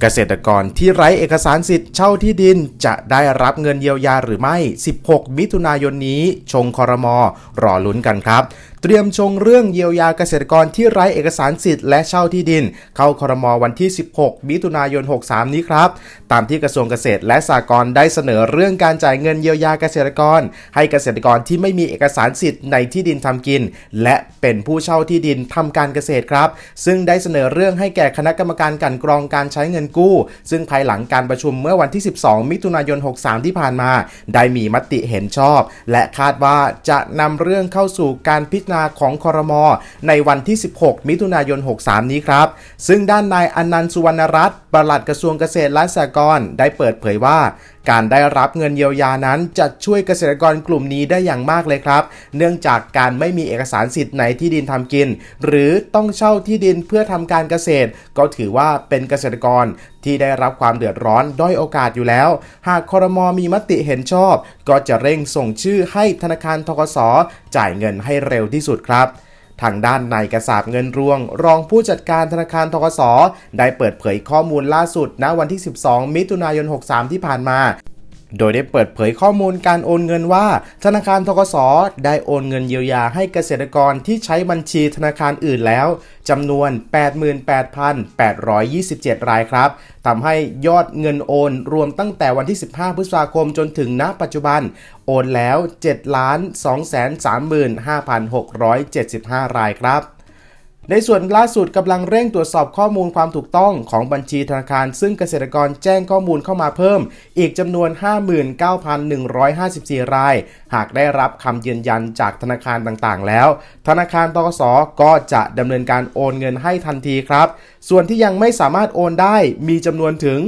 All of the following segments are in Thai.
เกษตรกรที่ไร้เอกสารสิทธิ์เช่าที่ดินจะได้รับเงินเยียวยาหรือไม่ 16 มิถุนายนนี้ ชงคอรมอรอลุ้นกันครับ เตรียมชงเรื่องเยียวยาเกษตรกรที่ไร้เอกสารสิทธิ์และเช่าที่ดิน เข้าคอรมวันที่ 16 มิถุนายน 63 นี้ครับ ตามที่กระทรวงเกษตรและสหกรณ์ได้เสนอเรื่องการจ่ายเงินเยียวยาเกษตรกร ให้เกษตรกรที่ไม่มีเอกสารสิทธิ์ในที่ดินทำกิน และเป็นผู้เช่าที่ดินทำการเกษตรครับ ซึ่งได้เสนอเรื่องให้แก่คณะกรรมการกันกรองการใช้เงินกู้ ซึ่งภายหลังการประชุมเมื่อวันที่ 12 มิถุนายน 63 ที่ผ่านมา ได้มีมติเห็นชอบ และคาดว่าจะนำเรื่องเข้าสู่การพิจารณาของคอรมอในวันที่ 16 มิถุนายน 63 นี้ครับ ซึ่งด้านนายอนันต์สุวรรณรัตน์ปลัดกระทรวงเกษตรและสหกรณ์ได้เปิดเผยว่า การได้รับเงินเยียวยานั้นจะช่วยเกษตรกรกลุ่มนี้ได้อย่างมากเลยครับ เนื่องจากการไม่มีเอกสารสิทธิ์ในที่ดินทำกิน หรือต้องเช่าที่ดินเพื่อทำการเกษตร ก็ถือว่าเป็นเกษตรกรที่ได้รับความเดือดร้อนด้อยโอกาสอยู่แล้ว หากคอรมอมีมติเห็นชอบ ก็จะเร่งส่งชื่อให้ธนาคารทกสจ่ายเงินให้เร็วที่สุดครับ ทางด้านนายกระสาบเงินรวง รองผู้จัดการธนาคารทกสได้เปิดเผยข้อมูลล่าสุดณวันที่ 12 มิถุนายน 63 ที่ผ่านมา โดยได้เปิดเผยข้อมูลการโอนเงินว่า ธนาคารทกสได้โอนเงินเยียวยาให้เกษตรกรที่ใช้บัญชีธนาคารอื่นแล้วจำนวน 88,827 รายครับทำให้ยอดเงินโอนรวมตั้งแต่วันที่ 15 พฤษภาคมจนถึงณปัจจุบัน โอนแล้ว 7,235,675 รายครับ ในส่วนล่าสุดกำลังเร่งตรวจสอบข้อมูลความถูกต้องของบัญชีธนาคาร ซึ่งเกษตรกรแจ้งข้อมูลเข้ามาเพิ่ม อีกจำนวน 59,154 ราย หากได้รับคำยืนยันจากธนาคารต่างๆ แล้ว ธนาคารตกสก็จะดำเนินการโอนเงินให้ทันทีครับ ส่วนที่ยังไม่สามารถโอนได้มีจำนวนถึง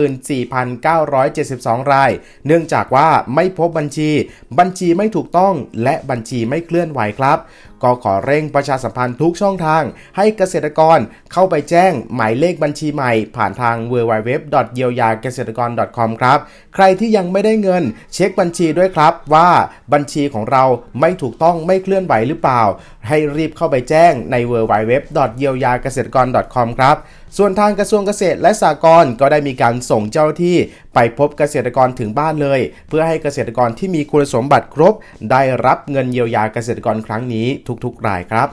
164,972 ราย เนื่องจากว่าไม่พบบัญชี บัญชีไม่ถูกต้องและบัญชีไม่เคลื่อนไหวครับ ก็ขอเร่งประชาสัมพันธ์ทุกช่องทาง ให้เกษตรกรเข้าไปแจ้งหมายเลขบัญชีใหม่ ผ่านทาง w w w เยียวยาเกษตรกร .com ครับ ใครที่ยังไม่ได้เงิน เช็คบัญชีด้วยครับว่าบัญชีของเราไม่ถูกต้องไม่เคลื่อนไหวหรือเปล่า ให้รีบเข้าไปแจ้งใน w w w เยียวยาเกษตร .com ครับ ส่วนทางกระทรวงเกษตรและสหกรณ์ก็ได้มีการส่งเจ้าที่ไปพบเกษตรกรถึงบ้านเลย เพื่อให้เกษตรกรที่มีคุณสมบัติครบ ได้รับเงินเยียวยาเกษตรกรครั้งนี้ทุกๆ รายครับ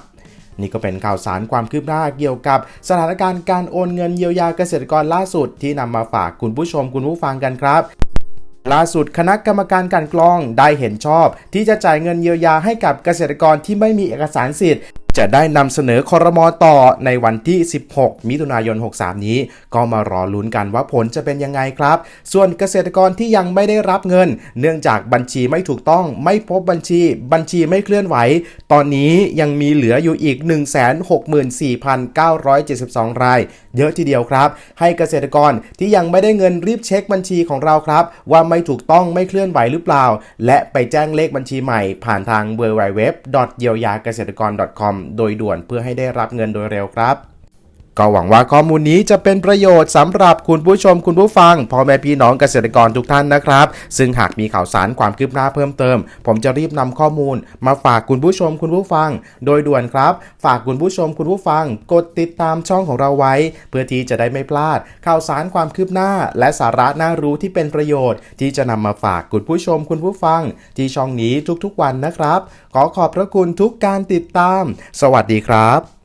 นี่ก็เป็นข่าวสารความคืบหน้าเกี่ยวกับ สถานการณ์การโอนเงินเยียวยาเกษตรกรล่าสุดที่นำมาฝากคุณผู้ชมคุณผู้ฟังกันครับล่าสุดคณะกรรมการกลันกรองได้เห็นชอบ ที่จะจ่ายเงินเยียวยาให้กับเกษตรกรที่ไม่มีเอกสารสิทธิ์ จะได้นำเสนอคอรมอต่อในวันที่ 16 มิถุนายน 63 นี้ ก็มารอลุ้นกันว่าผลจะเป็นยังไงครับ ส่วนเกษตรกรที่ยังไม่ได้รับเงิน เนื่องจากบัญชีไม่ถูกต้อง ไม่พบบัญชี บัญชีไม่เคลื่อนไหว ตอนนี้ยังมีเหลืออยู่อีก 164,972 ราย เยอะทีเดียวครับ ให้เกษตรกรที่ยังไม่ได้เงินรีบเช็คบัญชีของเราครับ ว่าไม่ถูกต้องไม่เคลื่อนไหวหรือเปล่า และไปแจ้งเลขบัญชีใหม่ผ่านทาง w w w เยียวยาเกษตรกร .com โดยด่วนเพื่อให้ได้รับเงินโดยเร็วครับ ก็หวังว่าข้อมูลนี้จะเป็นประโยชน์สำหรับคุณผู้ชมคุณผู้ฟังพ่อแม่พี่น้องเกษตรกรทุกท่านนะครับ ซึ่งหากมีข่าวสารความคืบหน้าเพิ่มเติม ผมจะรีบนำข้อมูล มาฝากคุณผู้ชมคุณผู้ฟัง โดยด่วนครับ ฝากคุณผู้ชมคุณผู้ฟัง กดติดตามช่องของเราไว้ เพื่อที่จะได้ไม่พลาด ข่าวสารความคืบหน้า และสาระน่ารู้ที่เป็นประโยชน์ ที่จะนำมาฝากคุณผู้ชมคุณผู้ฟัง ที่ช่องนี้ทุกๆวันนะครับ ขอขอบพระคุณทุกการติดตาม สวัสดีครับ